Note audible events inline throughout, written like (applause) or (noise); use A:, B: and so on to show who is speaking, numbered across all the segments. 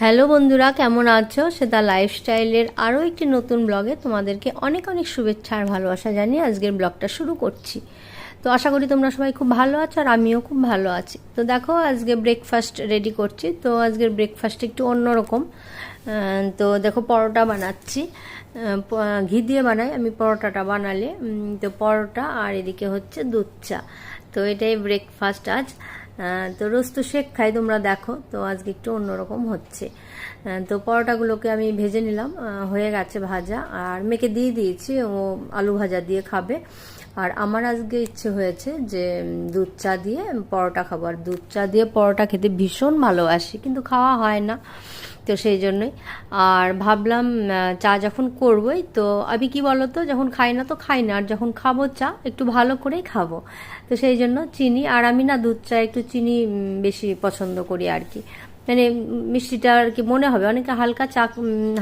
A: Hello বন্ধুরা, কেমন আছো? সেটা লাইফস্টাইলের আরও একটি নতুন ব্লগে তোমাদেরকে অনেক অনেক শুভেচ্ছা আর ভালোবাসা জানিয়ে আজকের ব্লগটা শুরু করছি। তো আশা করি তোমরা সবাই খুব ভালো আছো আর আমিও খুব ভালো আছি। তো দেখো, আজকে ব্রেকফাস্ট রেডি করছি। তো আজকের ব্রেকফাস্ট একটু অন্যরকম। তো দেখো, পরোটা বানাচ্ছি। ঘি দিয়ে বানাই। আমি পরোটাটা বানালে তো পরোটা আর এদিকে হচ্ছে দুধ চা। তো এটাই ব্রেকফাস্ট আজ। তো রোজ তো শেক খাই, তোমরা দেখো। তো আজকে একটু অন্যরকম হচ্ছে। তো পরোটাগুলোকে আমি ভেজে নিলাম হয়ে গেছে ভাজা। আর মেয়েকে দিয়ে দিয়েছি, ও আলু ভাজা দিয়ে খাবে। আর আমার আজকে ইচ্ছে হয়েছে যে দুধ চা দিয়ে পরোটা খাব। আর দুধ চা দিয়ে পরোটা খেতে ভীষণ ভালোবাসি, কিন্তু খাওয়া হয় না। তো সেই জন্যই। আর ভাবলাম চা যখন করবই, তো আমি কি বলতো, যখন খাই না তো খাই না, আর যখন খাব চা, একটু ভালো করেই খাব। তো সেই জন্য চিনি, আর আমি না দুধ চা একটু চিনি বেশি পছন্দ করি আর কি। মানে মিষ্টিটা আর কি মনে হবে, অনেকে হালকা চা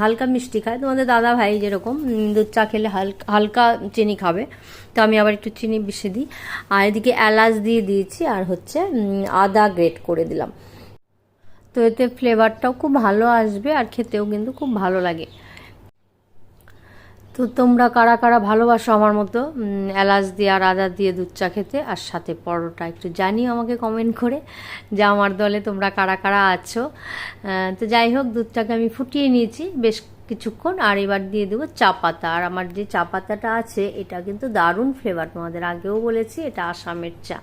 A: হালকা মিষ্টি খায়। তোমাদের দাদা ভাই যেরকম দুধ চা খেলে হালকা হালকা চিনি খাবে। তো আমি আবার একটু চিনি বেশি দিই। আর এদিকে এলাচ দিয়ে দিয়েছি, আর হচ্ছে আদা গ্রেট করে দিলাম। তো এতে ফ্লেভারটাও খুব ভালো আসবে আর খেতেও কিন্তু খুব ভালো লাগে। তো তোমরা কারা কারা ভালোবাসো আমার মতো এলাচ দিয়ে আর আদা দিয়ে দুধ চা খেতে আর সাথে পরোটা একটু জানিও আমাকে কমেন্ট করে যে আমার দলে তোমরা কারা কারা আছো। তো যাই হোক, দুধটাকে আমি ফুটিয়ে নিয়েছি বেশ কিছুক্ষণ আর এবার দিয়ে দেবো চা পাতা। আর আমার যে চা পাতাটা আছে, এটা কিন্তু দারুণ ফ্লেভার তোমাদের আগেও বলেছি, এটা আসামের চা।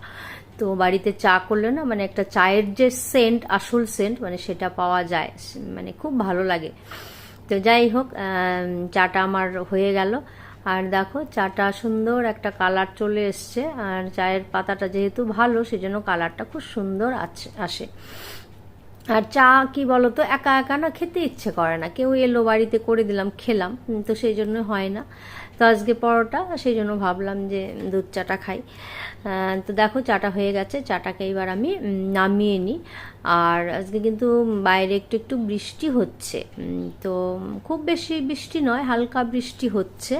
A: তো বাড়িতে চা করলে না মানে একটা চায়ের যে সেন্ট আসল সেন্ট মানে সেটা পাওয়া যায়। মানে খুব ভালো লাগে। তো যাই হোক চাটা আমার হয়ে গেল। আর দেখো, চাটা সুন্দর একটা কালার চলে এসছে। আর চায়ের পাতাটা যেহেতু ভালো, সেজন্য কালারটা খুব সুন্দর আসে। আর চা কি বলতো, একা একা না খেতে ইচ্ছে করে না। কেউ এলো বাড়িতে করে দিলাম, খেলাম। তো সেই জন্য হয় না। তো আজকে পরোটা, সেই জন্য ভাবলাম যে দুধ চাটা খাই। তো দেখো চাটা হয়ে গেছে, চাটাকে এবার আমি নামিয়ে নিই। আর আজকে কিন্তু বাইরে একটু একটু বৃষ্টি হচ্ছে। তো খুব বেশি বৃষ্টি নয়, হালকা বৃষ্টি হচ্ছে।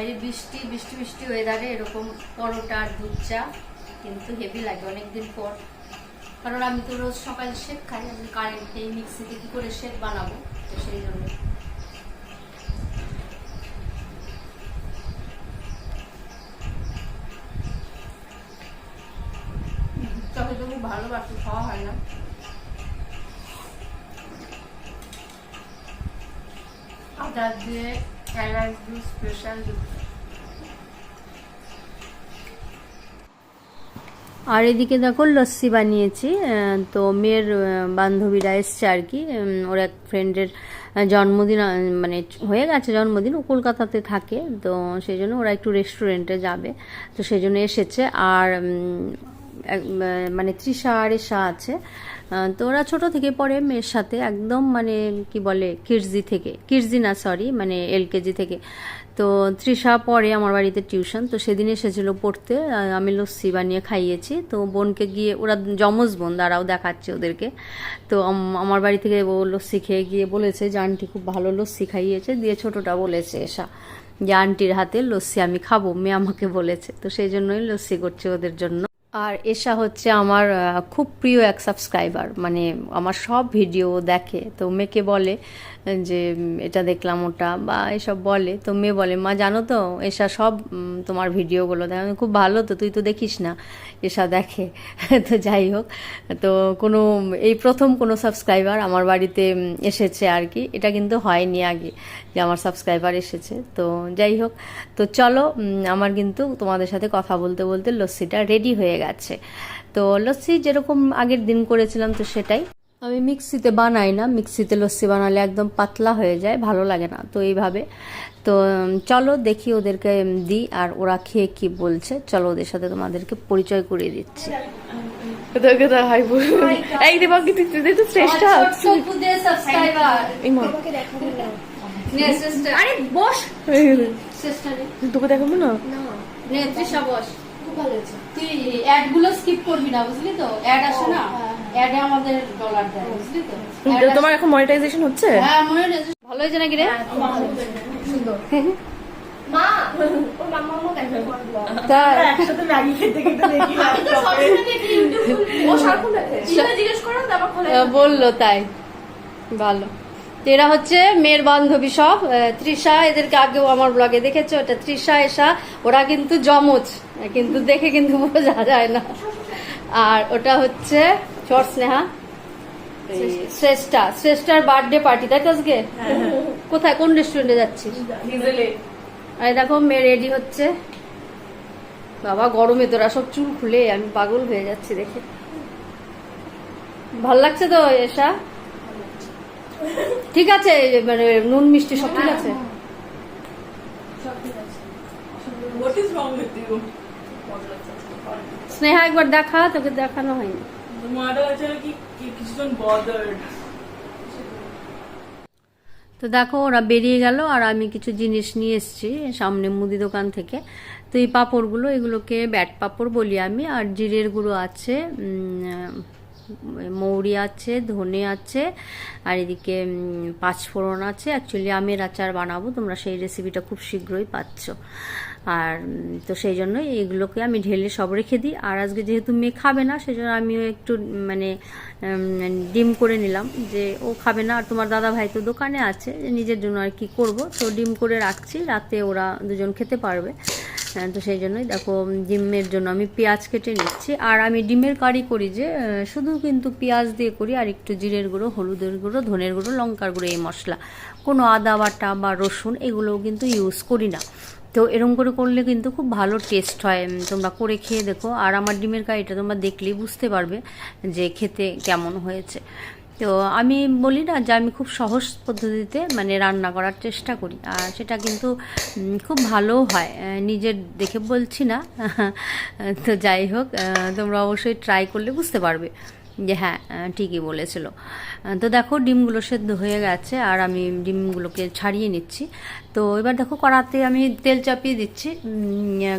A: বাইরে বৃষ্টি বৃষ্টি বৃষ্টি ওয়েদারে এরকম পরোটা আর দুধ চা কিন্তু হেভি লাগে অনেকদিন পর। কারণ আমি তো রোজ সকালে শেক খাই, আমি কারেন্ট নেই মিক্সিতে কি করে শেক বানাবো? তো সেই জন্য। তবে তো ভালোবাসি, খাওয়া হয় না। আদা দিয়ে আর এদিকে দেখো লস্যি বানিয়েছি তো মেয়ের বান্ধবীরা এসছে আর কি। ওর এক ফ্রেন্ডের জন্মদিন মানে হয়ে গেছে জন্মদিন, ও কলকাতাতে থাকে, তো সেই জন্য ওরা একটু রেস্টুরেন্টে যাবে, তো সেই জন্য এসেছে। আর মানে তৃষা আর এসা আছে তো ওরা ছোট থেকে পড়ে মেয়ের সাথে, একদম মানে কি বলে কিরজি থেকে। কিরজি না সরি মানে এলকেজি থেকে। তো তৃষা পড়ে আমার বাড়িতে টিউশন তো সেদিন এসেছিল পড়তে আমি লস্যি বানিয়ে খাইয়েছি। তো বোনকে গিয়ে, ওরা যমজ বোন, দাঁড়াও দেখাচ্ছে ওদেরকে। তো আমার বাড়ি থেকে ও লস্যি খেয়ে গিয়ে বলেছে যে, আন্টি খুব ভালো লস্যি খাইয়েছে। দিয়ে ছোটটা বলেছে, এসা, যে আন্টির হাতে লস্যি আমি খাব। মেয়ে আমাকে বলেছে। তো সেই জন্যই লস্যি করছে ওদের জন্য। আর এসা হচ্ছে আমার খুব প্রিয় এক সাবস্ক্রাইবার মানে আমার সব ভিডিও দেখে। তো মেয়েকে বলে, যে এটা দেখলাম ওটা, বা এসব বলে, তো মেয়ে বলে, মা, জানো তো এসা সব তোমার ভিডিওগুলো দেখে। খুব ভালো তো, তুই তো দেখিস না। এসা দেখে। (laughs) তো যাই হোক, তো কোনো, এই প্রথম কোনো সাবস্ক্রাইবার আমার বাড়িতে এসেছে আর কি। এটা কিন্তু হয়নি আগে যে আমার সাবস্ক্রাইবার এসেছে। তো যাই হোক, তো চলো আমার কিন্তু তোমাদের সাথে কথা বলতে বলতে লস্যিটা রেডি হয়ে গেছে। তো লস্যি যেরকম আগের দিন করেছিলাম তো সেটাই। আমি মিক্সিতে বানাই না মিক্সিতে লস্যি বানালে একদম পাতলা হয়ে যায় ভালো লাগে না। তো এইভাবে। তো চলো দেখি ওদেরকে দিই আর ওরা খেয়ে কি বলছে। চলো ওদের সাথে তোমাদেরকে পরিচয় করিয়ে দিচ্ছি।
B: শ্রেষ্ঠ।
A: আরে বস!
B: তোকে দেখাবো না?
A: তৃষা বস। তুই অ্যাডগুলো স্কিপ করবি না বুঝলি তো? অ্যাড আসে না? অ্যাডে আমাদের ডলার দেয় বুঝলি তো?
B: তোমার এখন মনিটাইজেশন হচ্ছে?
A: হ্যাঁ মনে হয়েছে ভালো হয়েছে নাকি রে
C: মা ওর মাম্মা আমাকে একবার করে
D: একসাথে ম্যাগি খেতে খেতে দেখি
C: আমি তো সবসময় দেখি ইউটিউব ও সারাক্ষণ দেখে। জিজ্ঞেস জিজ্ঞেস করো তারপর
A: বলল তাই। ভালো। তো এরা হচ্ছে মেয়ের বান্ধবী সব। তৃষা এদেরকে আগেও আমার ব্লগে দেখেছ? ওটা তৃষা এসা ওরা কিন্তু জমজ কিন্তু দেখে কিন্তু বোঝা যায় না। আর ওটা হচ্ছে চর স্নেহা। শ্রেষ্ঠা শ্রেষ্ঠার বার্থডে পার্টি তাই তো আজকে? কোথায় কোন রেস্টুরেন্টে যাচ্ছিস? আর দেখো মেয়ে রেডি হচ্ছে। বাবা গরমে তোরা সব চুল খুলে আমি পাগল হয়ে যাচ্ছি দেখে। ভালো লাগছে তো এসা ঠিক আছে মানে নুন মিষ্টি সব ঠিক আছে? স্নেহা একবার দেখা তোকে দেখানো হয়নি। তো দেখো ওরা বেরিয়ে গেল আর আমি কিছু জিনিস নিয়ে এসেছি সামনে মুদি দোকান থেকে। তো এই পাঁপড়গুলো এগুলোকে ব্যাট পাঁপড় বলি আমি আর জিরের গুঁড়ো আছে মৌরি আছে, ধনে আছে, আর এদিকে পাঁচফোড়ন আছে। অ্যাকচুয়ালি আমের আচার বানাবো, তোমরা সেই রেসিপিটা খুব শীঘ্রই পাচ্ছ। আর তো সেই জন্য এইগুলোকে আমি ঢেলে সব রেখে দিই। আর আজকে যেহেতু মেয়ে খাবে না, সেই জন্য আমিও একটু মানে ডিম করে নিলাম যে ও খাবে না। আর তোমার দাদা ভাই তো দোকানে আছে, নিজের জন্য আর কি করব। তো ডিম করে রাখছি, রাতে ওরা দুজন খেতে পারবে। তো সেই জন্যই দেখো ডিমের জন্য আমি পেঁয়াজ কেটে নিচ্ছি। আর আমি ডিমের কারি করি যে শুধু কিন্তু পেঁয়াজ দিয়ে করি, আর একটু জিরের গুঁড়ো, হলুদের গুঁড়ো, ধনের গুঁড়ো, লঙ্কার গুঁড়ো, এই মশলা। কোনো আদা বাটা বা রসুন এগুলোও কিন্তু ইউজ করি না। তো এরকম করে করলে কিন্তু খুব ভালো টেস্ট হয় তোমরা করে খেয়ে দেখো। আর আমার ডিমের কারিটা তোমরা দেখলেই বুঝতে পারবে যে খেতে কেমন হয়েছে। তো আমি বলি না যে আমি খুব সহজ পদ্ধতিতে মানে রান্না করার চেষ্টা করি। আর সেটা কিন্তু খুব ভালো হয়। নিজের দেখে বলছি না। (laughs) তো যাই হোক তোমরা অবশ্যই ট্রাই করলে বুঝতে পারবে। যে হ্যাঁ ঠিকই বলেছিল। তো দেখো, ডিমগুলো সেদ্ধ হয়ে গেছে আর আমি ডিমগুলোকে ছাড়িয়ে নিচ্ছি। তো এবার দেখো, কড়াতে আমি তেল চাপিয়ে দিচ্ছি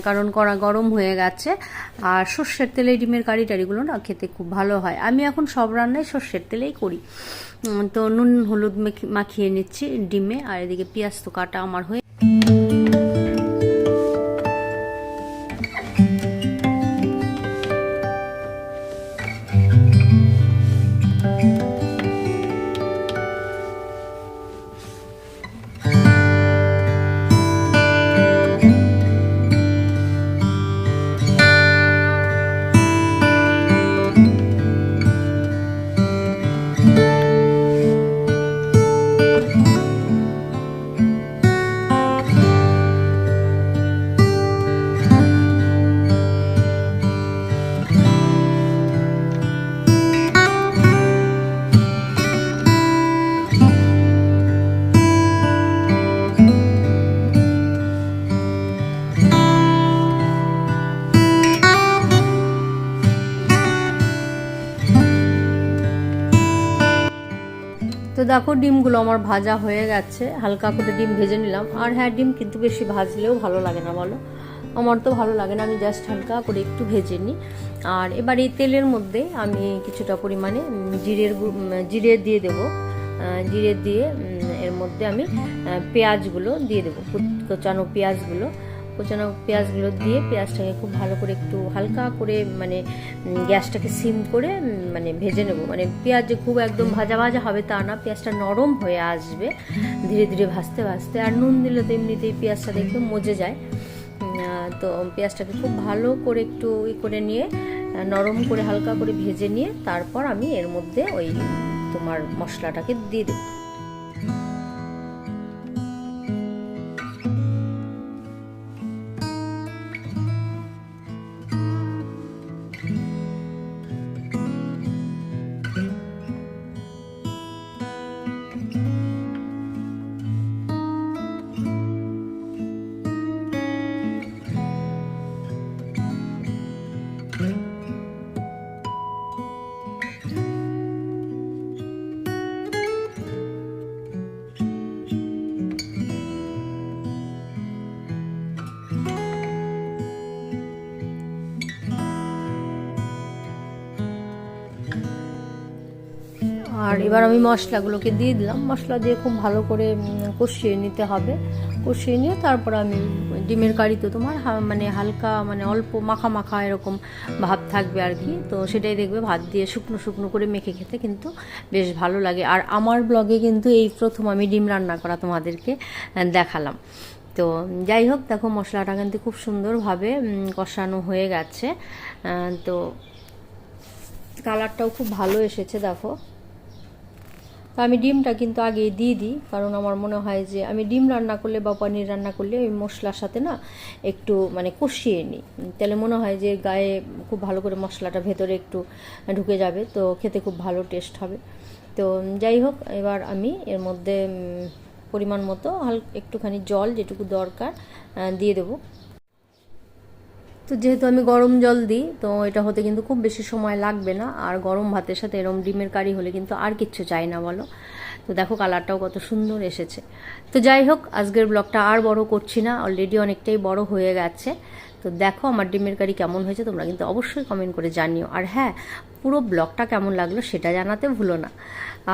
A: কারণ কড়া গরম হয়ে গেছে। আর সর্ষের তেলে ডিমের কারি টারিগুলো না খেতে খুব ভালো হয়। আমি এখন সব রান্নাই সর্ষের তেলেই করি। তো নুন, হলুদ মেখে- মাখিয়ে নিচ্ছি ডিমে। আর এদিকে পেঁয়াজ তো কাটা আমার হয়ে দেখো, ডিমগুলো আমার ভাজা হয়ে গেছে। হালকা করে ডিম ভেজে নিলাম। আর হ্যাঁ ডিম কিন্তু বেশি ভাজলেও ভালো লাগে না, বলো? আমার তো ভালো লাগে না, আমি জাস্ট হালকা করে একটু ভেজে নিই। আর এবার এই তেলের মধ্যে আমি কিছুটা পরিমাণে জিরের জিরে দিয়ে দেবো। জিরে দিয়ে এর মধ্যে আমি পেঁয়াজগুলো দিয়ে দেবো কুচ- কোচানো পেঁয়াজগুলো। কোচানো পেঁয়াজগুলো দিয়ে পেঁয়াজটাকে খুব ভালো করে একটু হালকা করে মানে গ্যাসটাকে সিম করে মানে ভেজে নেব। মানে পেঁয়াজ যে খুব একদম ভাজা ভাজা হবে তা না, পেঁয়াজটা নরম হয়ে আসবে, ধীরে ধীরে ভাজতে ভাজতে। আর নুন দিলে তো এমনিতেই পেঁয়াজটা দেখবে মজে যায়। তো পেঁয়াজটাকে খুব ভালো করে একটু ই করে নিয়ে নরম করে হালকা করে ভেজে নিয়ে, তারপর আমি এর মধ্যে ওই তোমার মশলাটাকে দিয়ে দেবো। আর এবার আমি মশলাগুলোকে দিয়ে দিলাম। মশলা দিয়ে খুব ভালো করে কষিয়ে নিতে হবে। কষিয়ে নিয়ে তারপর আমি ডিমের কারি তো তোমার মানে হালকা মানে অল্প মাখা মাখা এরকম ভাব থাকবে আর কি। তো সেটাই দেখবে ভাত দিয়ে শুকনো শুকনো করে মেখে খেতে কিন্তু বেশ ভালো লাগে। আর আমার ব্লগে কিন্তু এই প্রথম আমি ডিম রান্না করা তোমাদেরকে দেখালাম। তো যাই হোক, দেখো মশলাটা কিন্তু খুব সুন্দরভাবে কষানো হয়ে গেছে। তো কালারটাও খুব ভালো এসেছে, দেখো। তো আমি ডিমটা কিন্তু আগে দিয়ে দিই, কারণ আমার মনে হয় যে আমি ডিম রান্না করলে বা পনির রান্না করলে ওই মশলার সাথে না একটু মানে কষিয়ে নিই। তাহলে মনে হয় যে গায়ে খুব ভালো করে মশলাটা ভেতরে একটু ঢুকে যাবে, তো খেতে খুব ভালো টেস্ট হবে। তো যাই হোক, এবার আমি এর মধ্যে পরিমাণ মতো হাল, একটুখানি জল যেটুকু দরকার দিয়ে দেবো। তো যেহেতু আমি গরম জল দিই, তো এটা হতে কিন্তু খুব বেশি সময় লাগবে না। আর গরম ভাতের সাথে এরম ডিমের কারি হলে কিন্তু আর কিচ্ছু চাই না বলো। তো দেখো কালারটাও কত সুন্দর এসেছে। তো যাই হোক, আজকের ব্লগটা আর বড় করছি না অলরেডি অনেকটাই বড় হয়ে গেছে। তো দেখো আমার ডিমের কারি কেমন হয়েছে, তোমরা কিন্তু অবশ্যই কমেন্ট করে জানিও। আর হ্যাঁ পুরো ব্লগটা কেমন লাগল সেটা জানাতে ভুলো না।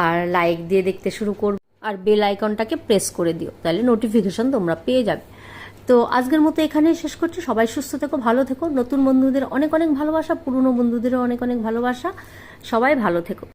A: আর লাইক দিয়ে দেখতে শুরু করবে। আর বেল আইকনটাকে প্রেস করে দিও, তাহলে নোটিফিকেশন তোমরা পেয়ে যাবে। তো আজকের মতো এখানেই শেষ করছি। সবাই সুস্থ থেকো, ভালো থেকো। নতুন বন্ধুদের অনেক অনেক ভালোবাসা, পুরনো বন্ধুদেরও অনেক অনেক ভালোবাসা। সবাই ভালো থেকো।